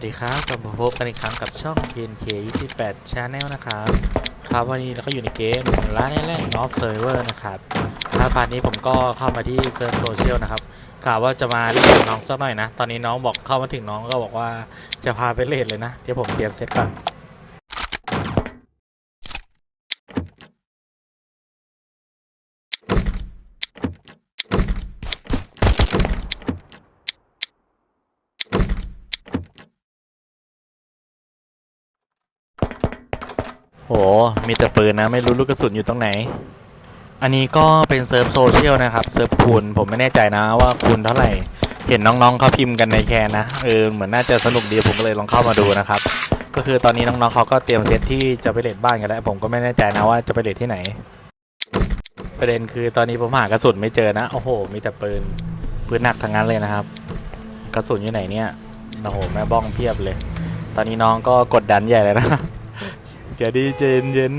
วัสดีครับกลับมาพบกันอีกครั้งกับช่อง PNK 28 Channel นะครับ ครับวันนี้เราก็อยู่ในเกมร้านแรกนอฟเซอร์เวอร์นะครับครับพานนี้ผมก็เข้ามาที่เซิร์ฟโซเชียลนะครับกล่าวว่าจะมาเล่นกับน้องสักหน่อยนะ ตอนนี้น้องบอกเข้ามาถึงน้องก็บอกว่าจะพาไปเล่นเลยนะ เดี๋ยวผมเตรียมเซตก่อน โห มีแต่ปืนนะ ไม่รู้ลูกกระสุนอยู่ตรงไหน อันนี้ก็เป็นเซิร์ฟโซเชียลนะครับ เซิร์ฟคูณผมไม่แน่ใจนะว่าคูณเท่าไหร่ เห็นน้องๆเขาพิมพ์กันในแคนนะ เออ เหมือนน่าจะสนุกดีผมก็เลยลองเข้ามาดูนะครับ ก็คือตอนนี้น้องๆเขาก็เตรียมเซตที่จะไปเลดบ้านกันแล้ว ผมก็ไม่แน่ใจนะว่าจะไปเลดที่ไหน ประเด็นคือตอนนี้ผมหากระสุนไม่เจอนะ โอ้โห มีแต่ปืน ปืนหนักทั้งนั้นเลยนะครับ กระสุนอยู่ไหนเนี่ย โอ้โห แม่บ้องเพียบเลย ตอนนี้น้องก็กดดันใหญ่เลยนะ เดี๋ยวดีเจนเย็น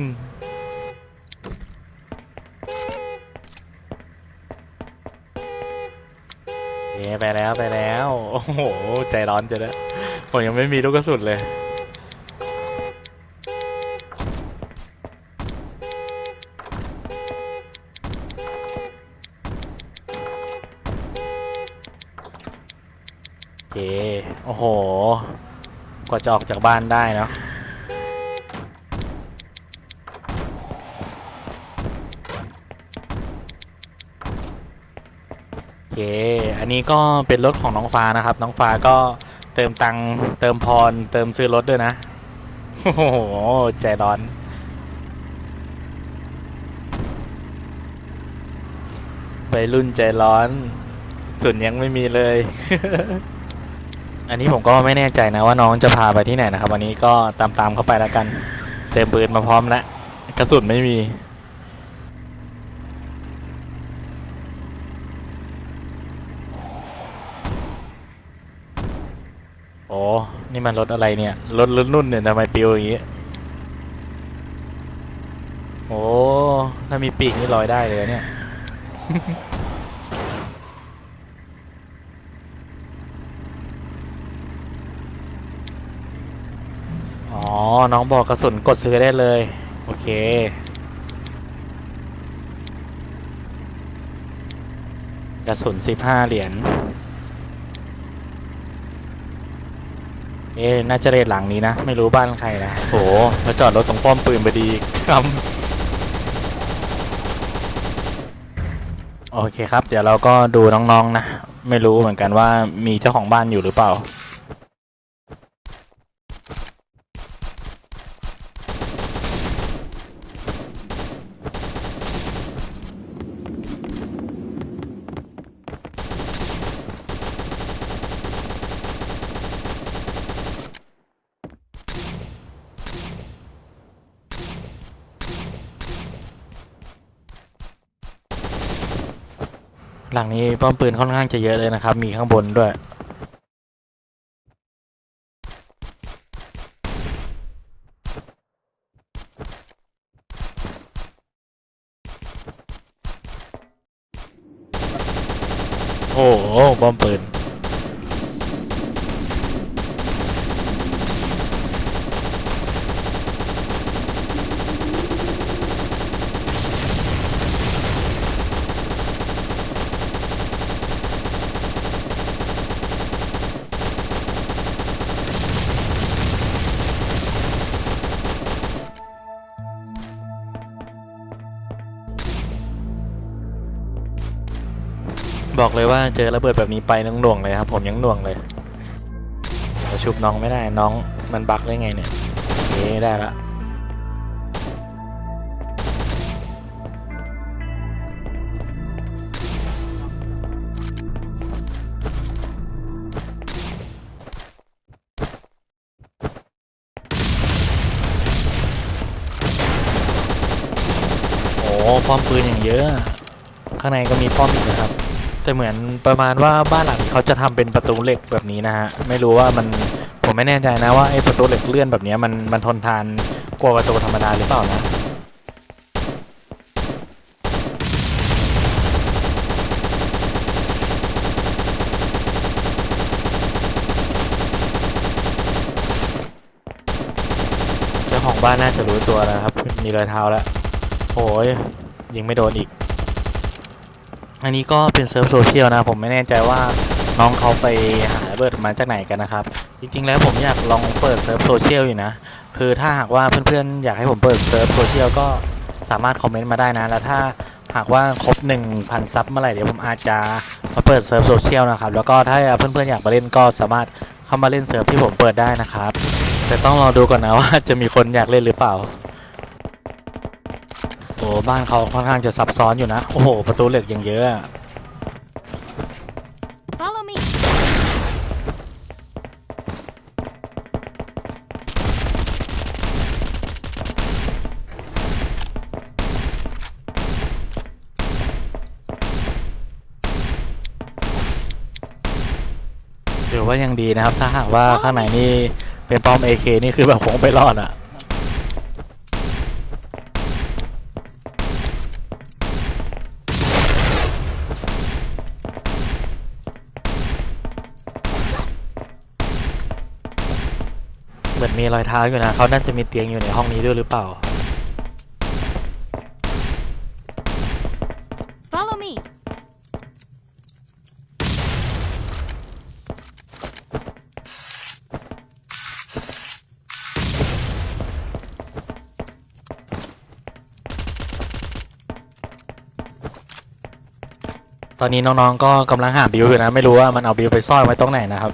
เอ๊ะไปแล้วไปแล้ว โอ้โห ใจร้อนจะได้ผมยังไม่มีลูกกระสุนเลย โอเค โอ้โห กว่าจะออกจากบ้านได้เนาะ อเคอันนี้ก็เป็นรถของน้องฟ้านะครับ น้องฟ้าก็เติมตังค์เติมพร เติมซื้อรถด้วยนะ โอ้โห ใจร้อน ไปรุ่นใจร้อนสุดยังไม่มีเลย อันนี้ผมก็ไม่แน่ใจนะว่าน้องจะพาไปที่ไหนนะครับ วันนี้ก็ตามๆเข้าไปแล้วกัน เต็มปืนมาพร้อมแล้วกระสุนไม่มี โอ้ นี่มันรถอะไรเนี่ย รถรุ่นนุ่นเนี่ยทำไมปิวอย่างงี้ โอ้ ถ้ามีปีกนี่ลอยได้เลยเนี่ย อ๋อ น้องบอกกระสุนกดซื้อได้เลย โอเคกระสุน15เหรียญ เอ๊ะน่าจะเรทหลังนี้นะ ไม่รู้บ้านใครนะโหมาจอดรถตรงป้อมปืนพอดีครับโอเคครับ เดี๋ยวเราก็ดูน้องๆนะ ไม่รู้เหมือนกันว่ามีเจ้าของบ้านอยู่หรือเปล่า ลังนี้ป้อมปืนค่อนข้างจะเยอะเลยนะครับ มีข้างบนด้วยโอ้โหป้อมปืน บอกเลยว่าเจอระเบิดแบบนี้ไปน้องหน่วงเลยครับ ผมยังหน่วงเลยแต่ชุบน้องไม่ได้น้องมันบักได้ไงเนี่ยเอ๊ได้ละโอ้ป้อมปืนอย่างเยอะ ข้างในก็มีป้อมอีกนะครับ แต่เหมือนประมาณว่าบ้านหลังเขาจะทำเป็นประตูเหล็กแบบนี้นะฮะไม่รู้ว่ามันผมไม่แน่ใจนะว่าไอ้ประตูเหล็กเลื่อนแบบนี้มันมันทนทานกว่าประตูธรรมดาหรือเปล่านะเจ้าของบ้านน่าจะรู้ตัวแล้วครับ มีรอยเท้าแล้วโอ้ยยิงไม่โดนอีก อันนี้ก็เป็นเซิร์ฟโซเชียลนะผมไม่แน่ใจว่าน้องเขาไปหาเบิร์ดมาจากไหนกันนะครับ จริง ๆ แล้วผมอยากลองเปิดเซิร์ฟโซเชียลอยู่นะ คือถ้าหากว่าเพื่อนๆ อยากให้ผมเปิดเซิร์ฟโซเชียลก็สามารถคอมเมนต์มาได้นะ แล้วถ้าหากว่าครบ 1,000 ซับเมื่อไหร่เดี๋ยวผมอาจจะมาเปิดเซิร์ฟโซเชียลนะครับ แล้วก็ถ้าเพื่อนๆ อยากมาเล่นก็สามารถเข้ามาเล่นเซิร์ฟที่ผมเปิดได้นะครับ แต่ต้องรอดูก่อนนะว่าจะมีคนอยากเล่นหรือเปล่า โอ้บ้านเขาค่อนข้างจะซับซ้อนอยู่นะ โอ้โห ประตูเหล็กอย่างเยอะอะ Follow me. ถือว่ายังดีนะครับ ถ้าหากว่าข้างในนี่เป็นป้อม AK นี่คือแบบคงไปรอดอะ มือนมีรอยเท้าอยู่นะเขาน่าจะมีเตียงอยู่ในห้องนี้ด้วยหรือเปล่า Follow me. ตอนนี้น้องๆก็กำลังหาบิวอยู่นะ ไม่รู้ว่ามันเอาบิวไปซ่อนไว้ตรงไหนนะครับ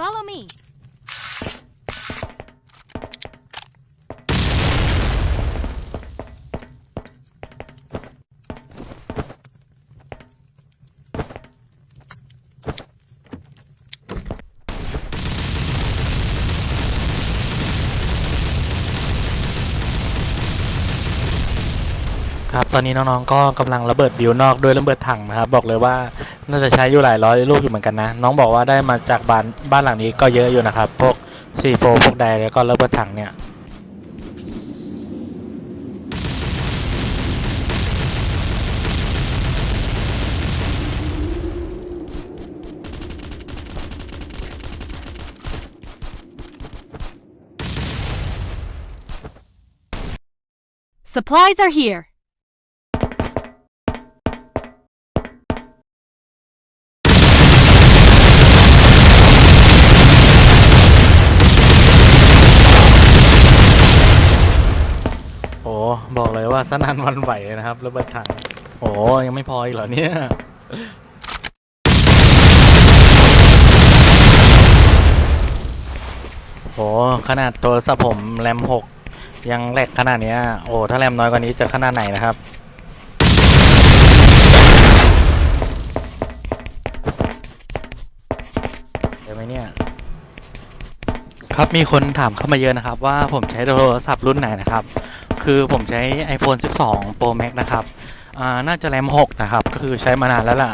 Follow me. ครับตอนนี้น้องๆก็กำลังระเบิดบิวนอกด้วยระเบิดถังนะครับ บอกเลยว่าน่าจะใช้อยู่หลายร้อยลูกอยู่เหมือนกันนะ น้องบอกว่าได้มาจากบ้านบ้านหลังนี้ก็เยอะอยู่นะครับ พวกซีโฟพวกใดแล้วก็ระเบิดถังเนี่ย Supplies are here. บอกเลยว่าสนันวันไหวนะครับระเบิดถัง โอ้ยังไม่พออีกเหรอเนี่ยโอ้ขนาดโทรศัพท์ผมแรมหกยังแหลกขนาดเนี้ยโอ้ถ้าแรมน้อยกว่านี้จะขนาดไหนนะครับเดี๋ยวไหมเนี่ยครับมีคนถามเข้ามาเยอะนะครับ ว่าผมใช้โทรศัพท์รุ่นไหนนะครับ คือผมใช้ iPhone 12 Pro Max นะครับอ่าน่าจะแรม 6 นะครับ ก็คือใช้มานานแล้วล่ะ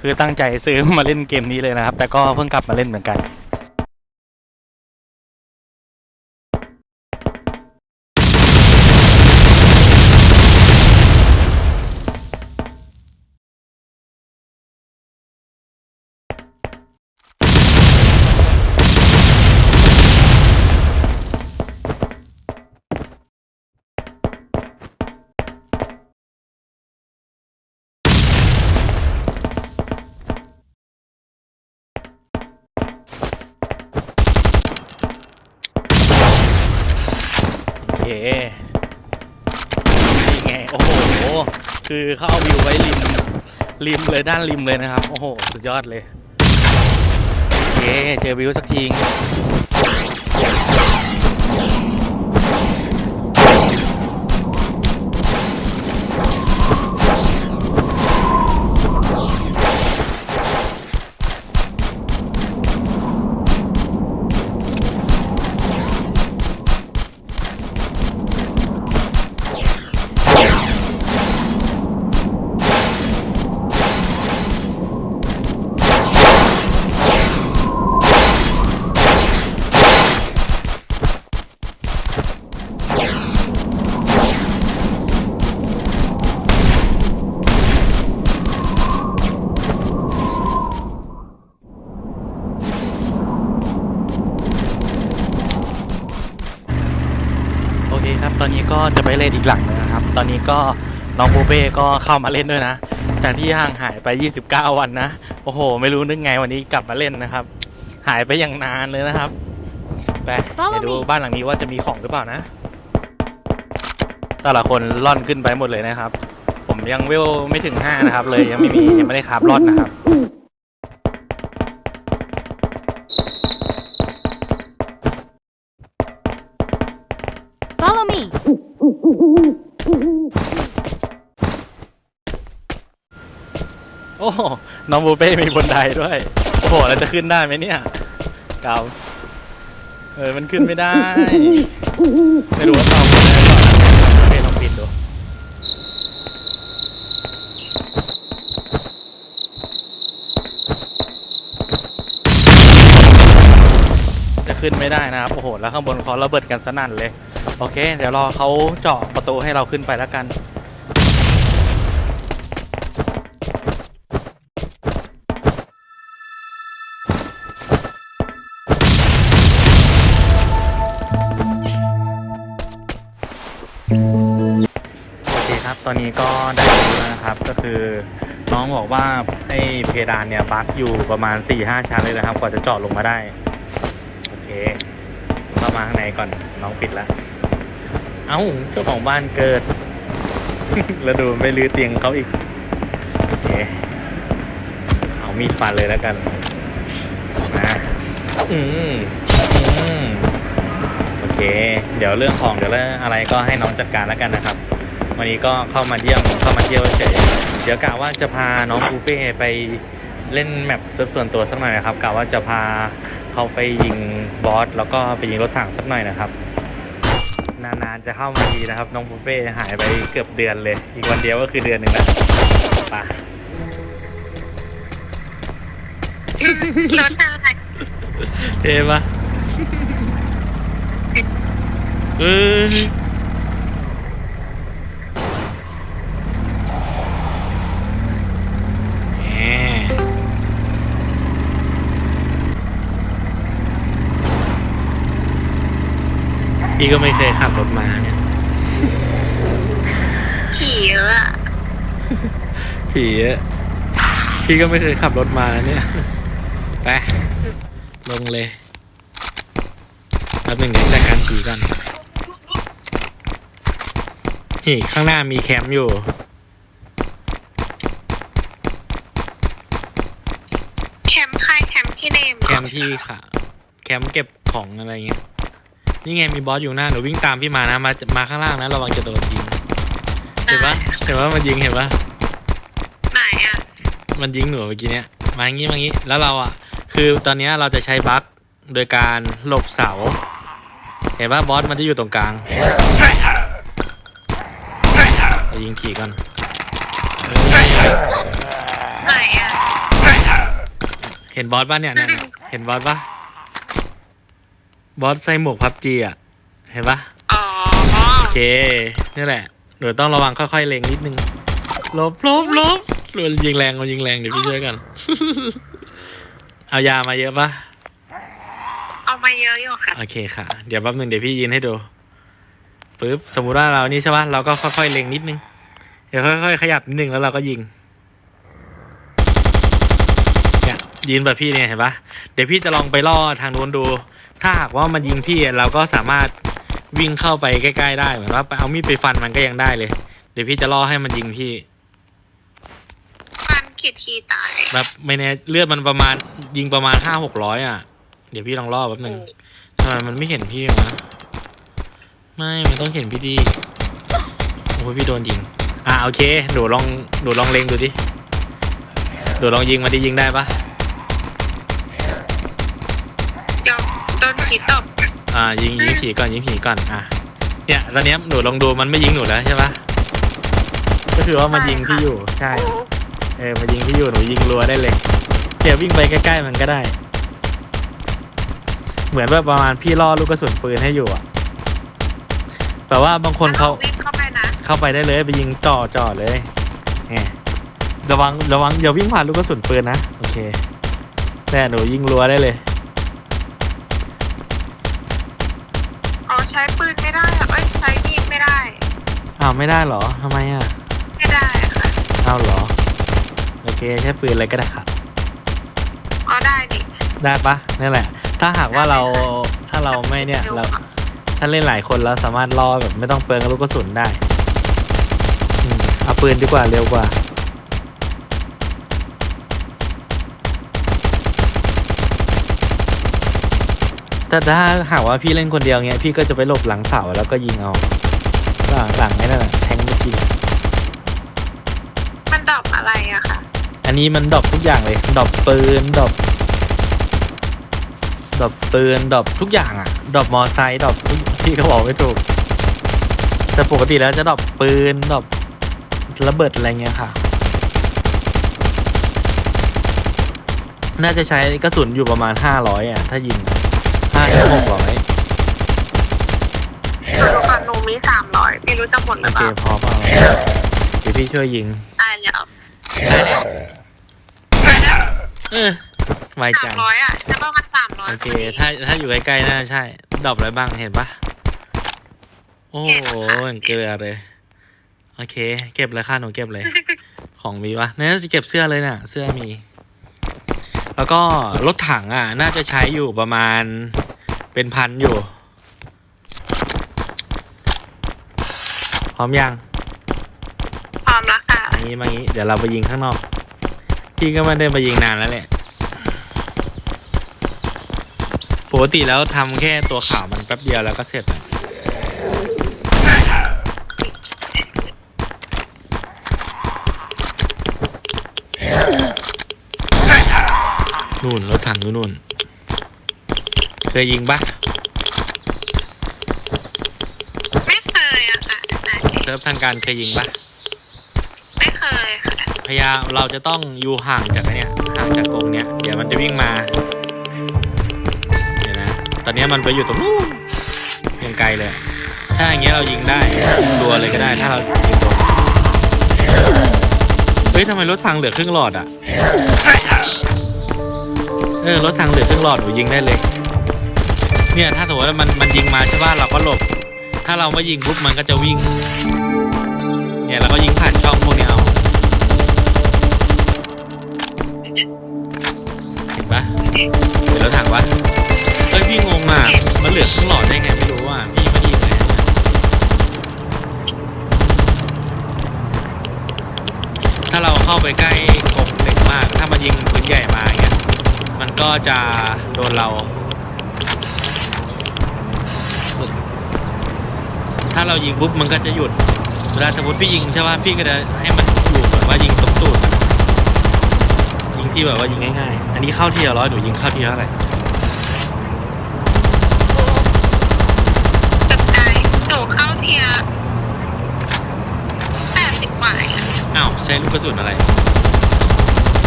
คือตั้งใจซื้อมาเล่นเกมนี้เลยนะครับ แต่ก็เพิ่งกลับมาเล่นเหมือนกัน นี่ไง โอ้โห คือเขาเอาวิวไว้ริม ริมเลยด้านริมเลยนะครับ โอ้โห สุดยอดเลย โอเค เจอวิวสักที ก็จะไปเล่นอีกหลังหนึงนะครับ ตอนนี้ก็น้องปูเป้ก็เข้ามาเล่นด้วยนะ จากที่ห่างหายไป 29 วันนะ โอ้โห ไม่รู้นึกไงวันนี้กลับมาเล่นนะครับ หายไปอย่างนานเลยนะครับ ไป Follow เดี๋ยวดู me บ้านหลังนี้ว่าจะมีของหรือเปล่านะ แต่ละคนล่อนขึ้นไปหมดเลยนะครับ ผมยังเวลไม่ถึง 5 นะครับ เลยยังไม่มียังไม่ได้คราบล่อนนะครับ อ้น้องบูเป้มีบนไดด้วย โอ้โหแล้วจะขึ้นได้ไหมเนี่ยเกาเออมันขึ้นไม่ได้ ไม่รู้ว่าตอบได้หรือเปล่านะเป้ลองปิดดู จะขึ้นไม่ได้นะครับ โอ้โห แล้วข้างบนเขาระเบิดกันสนั่นเลย โอเค เดี๋ยวรอเขาเจาะประตูให้เราขึ้นไปแล้วกัน อนนี้ก็ได้รู้แล้วนะครับ ก็คือน้องบอกว่าไอ้เพดานเนี่ยบั๊กอยู่ประมาณ4-5ชั้นเลยนะครับ กว่าจะเจาะลงมาได้ โอเค เข้ามาข้างในก่อนน้องปิดแล้ว เอ้าเจ้าของบ้านเกิด แล้วดูไม่ลื้อเตียงเขาอีก โอเค เอามีดฟันเลยแล้วกันมาอืมอืมโอเค เดี๋ยวเรื่องของเดี๋ยวเรื่องอะไรก็ให้น้องจัดการแล้วกันนะครับ วันนี้ก็เข้ามาเยี่ยมเข้ามาเที่ยวเฉยเดี๋ยวกะว่าจะพาน้องปูเป้ไปเล่นแมปเซิร์ฟส่วนตัวสักหน่อยนะครับกะว่าจะพาเขาไปยิงบอสแล้วก็ไปยิงรถถังสักหน่อยนะครับ นานๆจะเข้ามาทีนะครับ น้องปูเป้หายไปเกือบเดือนเลย อีกวันเดียวก็คือเดือนหนึ่งแล้วไปรถอะไรเทปะเออ พี่ก็ไม่เคยขับรถมาเนี่ยขี่เยอะอะผีอะพี่ก็ไม่เคยขับรถมาเนี่ยไปลงเลยแป๊บหนึ่งเดี๋ยวจัดการผีก่อนนี่ข้างหน้ามีแคมป์อยู่ แคมป์ใครแคมป์พี่เนมเหรอแคมป์ที่ค่ะ แคมป์เก็บของอะไรเงี้ย นี่ไงมีบอสอยู่หน้าหนูวิ่งตามพี่มานะมามาข้างล่างนะระวังจะโดนยิงเห็นปะเห็นปะมันยิงเห็นปะไหนอะมันยิงหนูเมื่อกี้เนี้ยมาอย่างงี้มาอย่างงี้แล้วเราอะ คือตอนเนี้ยเราจะใช้บั๊กโดยการหลบเสา เห็นปะบอสมันจะอยู่ตรงกลางเรายิงผีก่อนเออไหนอะเห็นบอสป่ะเนี่ยเนี่ยเนี่ยเห็นบอสป่ะ บอสใส่หมวกพับจีอะ เห็นปะอ๋อโอเคนี่แหละหนูต้องระวังค่อยๆเล็งนิดนึงหลบหลบหลบมันยิงแรงมันยิงแรงเดี๋ยวพี่ช่วยกัน เอายามาเยอะปะเอามาเยอะอยู่ค่ะ โอเคค่ะ เดี๋ยวแป๊บหนึงเดี๋ยวพี่ยืนให้ดูปึ๊บสมมุติว่าเรานี่ใช่ปะเราก็ค่อยๆเล็งนิดนึง เดี๋ยวค่อยๆขยับนิดนึงแล้วเราก็ยิงเนี่ยยืนแบบพี่เนี่ยเห็นปะเดี๋ยวพี่จะลองไปล่อทางนู้นดู ถ้าหากว่ามันยิงพี่เราก็สามารถวิ่งเข้าไปใกล้ๆได้เหมือนว่าไปเอามีดไปฟันมันก็ยังได้เลย เดี๋ยวพี่จะล่อให้มันยิงพี่ฟันกี่ทีตายแบบไม่แน่เลือดมันประมาณยิงประมาณห้าหกร้อยอะ เดี๋ยวพี่ลองล่อแป๊บหนึ่งทำไมมันไม่เห็นพี่วะไม่มันต้องเห็นพี่ดีโอ้ยพี่โดนยิง อะโอเคหนูลองหนูลองเล็งดูดิหนูลองยิงมาดิยิงได้ปะ ยวโดนผีตบอ่ายิงยิงผีก่อนยิงผีก่อนอะเนี่ยตอนเนี้ยหนูลองดูมันไม่ยิงหนูแล้วใช่ปะก็คือว่ามันยิงพี่อยู่ใช่เออมายิงพี่อยู่หนูยิงรัวได้เลยเดี๋ยววิ่งไปใกล้ๆมันก็ได้ เหมือนว่าประมาณพี่ล่อลูกกระสุนปืนให้อยู่อะแต่ว่าบางคนเขาวิ่งเข้าไปนะเข้าไปได้เลยไปยิงจ่อจ่อเลยเนี่ยระวังระวังอย่าวิ่งผ่านลูกกระสุนปืนนะโอเคแต่หนูยิงรัวได้เลย ใช้ปืนไม่ได้อะเอ้ยใช้มีดไม่ได้ อ้าวไม่ได้เหรอทำไมอะไม่ได้ค่ะอ้าวเหรอโอเคใช้ปืนอะไรก็ได้ครับอ๋อได้ดิได้ปะนี่แหละ ถ้าหากว่าเราถ้าเราไม่เนี่ยเร็วเราอะถ้าเล่นหลายคนเราสามารถล่อแบบไม่ต้องเปลืองลูกกระสุนได้อืมเอาปืนดีกว่าเร็วกว่า แต่ถ้าหากว่าพี่เล่นคนเดียวเงี้ยพี่ก็จะไปหลบหลังเสาแล้วก็ยิงเอาหลังหลังไอ้นั่นน่ะแทงเมื่อกี้เนี่ยมันดรอปอะไรอะค่ะ อันนี้มันดรอปทุกอย่างเลยดรอปปืนดรอปดรอปปืนดรอปทุกอย่างอะดรอปมอไซค์ดรอปทุกพี่ก็บอกไม่ถูก แต่ปกติแล้วจะดรอปปืนดรอประเบิดอะไรเงี้ยค่ะ น่าจะใช้กระสุนอยู่ประมาณห้าร้อยอะ ถ้ายิงห้าถึง หกร้อยหนูค่ะหนูมีสามร้อยไม่รู้จะหมดหโอรือเคเปล่าพอเปล่าเดี๋ยวพี่ช่วยยิงได้แล้วได้แล้วเออไวสาจัมงร้อยอะใช่ประมาณสามร้อยโอเคถ้าถ้าอยู่ใกล้ๆน่าใช่ดรอปอะไรบ้างเห็นปะโอ้โหอย่างเกลือเลยโอเค เก็บเลยค่ะหนูเก็บเลย ของมีวะเนี่ยจะเก็บเสื้อเลยน่ะ เสื้อมี แล้วก็รถถังอะ น่าจะใช้อยู่ประมาณ เป็นพันอยู่ พร้อมยัง พร้อมแล้วค่ะ อันนี้มางี้ เดี๋ยวเราไปยิงข้างนอก พี่ก็ไม่ได้มายิงนานแล้วแหละ ปกติแล้วทำแค่ตัวขาวมันแป๊บเดียวแล้วก็เสร็จอะนู่นรถถังอยู่นู่น เคยยิงปะไม่เคยอะค่ะไหนเซิร์ฟทางการเคยยิงปะไม่เคยค่ะพยายามเราจะต้องอยู่ห่างจากไอ้เนี่ยห่างจากกรงเนี้ยเดี๋ยวมันจะวิ่งมาเดี๋ยวนะตอนเนี้ยมันไปอยู่ตรงนู้นยังไกลเลย ถ้าอย่างเงี้ยเรายิงได้ตัวเลยก็ได้ถ้าเรายิงโดนเฮ้ยทำไมรถทางเหลือครึ่งหลอดอะเออรถทางเหลือครึ่งหลอดหนูยิงได้เลย เนี่ยถ้าสมมติว่ามันมันยิงมาใช่ป่ะเราก็หลบ ถ้าเราไม่ยิงปุ๊บมันก็จะวิ่ง เนี่ยเราก็ยิงผ่านช่องพวกนี้เอาเห็นปะเห็นรถถังปะเอ้ยพี่งงอะมันเหลือครึ่งหลอดได้ไงไม่รู้อะพี่ไม่ด้ยิงเลยถ้าเราเข้าไปใกล้กรงเหล็กมาก ถ้ามันยิงปืนใหญ่มาเงี้ยมันก็จะโดนเรา ถ้าเรายิงปุ๊บมันก็จะหยุดเวลาสมมติพี่ยิงใช่ป่ะพี่ก็จะให้มันอยู่แบบว่ายิงตรงตูดอะยิงที่แบบว่ายิงง่ายๆ อันนี้เข้าทีละร้อยหนูยิงเข้าทีละเท่าไหร่ตกใจหนูเข้าเทียแปดสิบกว่าเลยอะอ้าวใช้ลูกกระสุนอะไร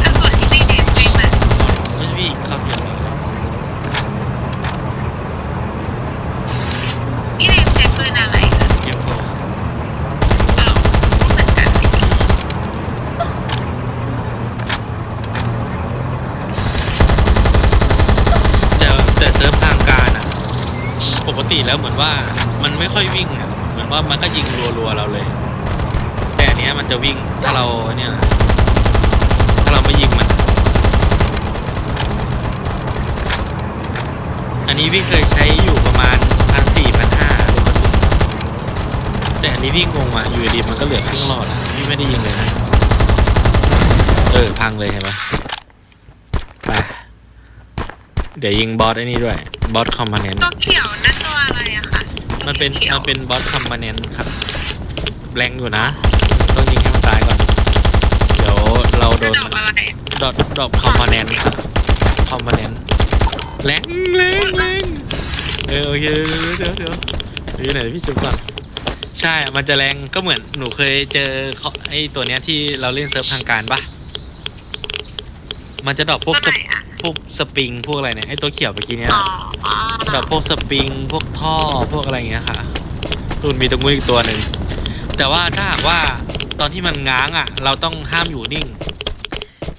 กระสุนที่ไม่เด็ดจริงเลย ไม่ใช่พี่เข้าทีละร้อยเลย พี่เนมใช้ปืนอะไรคะ เก็บก่อน อ้าวเหมือนกัน แต่แต่เซิร์ฟทางการอะ ปก ติแล้วเหมือนว่ามันไม่ค่อยวิ่งอะเหมือนว่ามันก็ยิงรัวๆเราเลย แต่อันเนี้ยมันจะวิ่งถ้าเราเนี่ยนะถ้าเราไม่ยิงมัน อันนี้พี่เคยใช้อยู่ประมาณพันสี่พันห้าแต่อันนี้พี่งงอะอยู่ดีมันก็เหลือครึ่งหลอดอะพี่ไม่ได้ยิงเลยนะเออพังเลยเห็นไหมไปเดี๋ยวยิงบอสไอ้นี่ด้วยบอสคอมพานเนน ตัวเขียวนะ มันเป็นขียวมันเป็นบอสคอมพานเนนครับแรงอยู่นะ ต้องยิงให้มันตายก่อน เดี๋ยวเราโดนดอกอะไรดอทดอทคอมพานเนนครับคอมพานเนนแรงแรงแรงเออโอเคเดี๋ยวเดี๋ยวเดี๋ยวอยู่ไหนพี่จุ๊บก่อนใช่ มันจะแรงก็เหมือนหนูเคยเจอเขาไอ้ตัวเนี้ยที่เราเล่นเซิร์ฟทางการปะมันจะดรอปพวกตัวสไหนอะ พวกสปริงพวกอะไรเนี่ยไอ้ตัวเขียวเมื่อกี้เนี่ยอ๋ออ๋อดรอปพวกสปริงพวกท่อพวกอะไรอย่างเงี้ยค่ะรุ่นมีตรงนู้นอีกตัวหนึ่งแต่ว่าถ้าหากว่าตอนที่มันง้างอะ เราต้องห้ามอยู่นิ่ง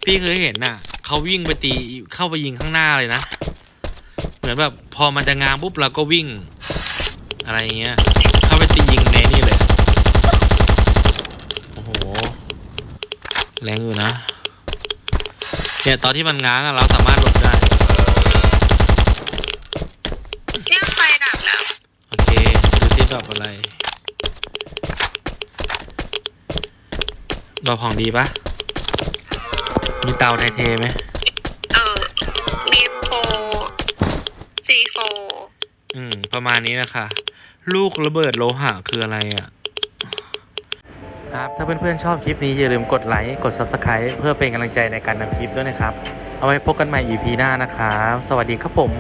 พี่เคยเห็นน่ะเขาวิ่งไปตีเข้าไปยิงข้างหน้าเลยนะ เหมือนแบบพอมันจะง้างปุ๊บเราก็วิ่ง อะไรเงี้ย เข้าไปตียิงในนี่เลย โอ้โห แรงอยู่นะ เนี่ยตอนที่มันง้างอะเราสามารถหลบได้ เนี่ยไฟดับแล้วโอเคดูซิดอกอะไรดอกของดีปะมีเตาไทเทไหมเออมีโฟซีโฟ อืม ประมาณนี้นะคะ ลูกระเบิดโลหะคืออะไรอะ่ะ ครับถ้าเพื่อนๆชอบคลิปนี้อย่าลืมกดไลค์กด Subscribe เพื่อเป็นกำลังใจในการทำคลิปด้วยนะครับ เอาไว้พบกันใหม่ EP หน้านะครับ สวัสดีครับผม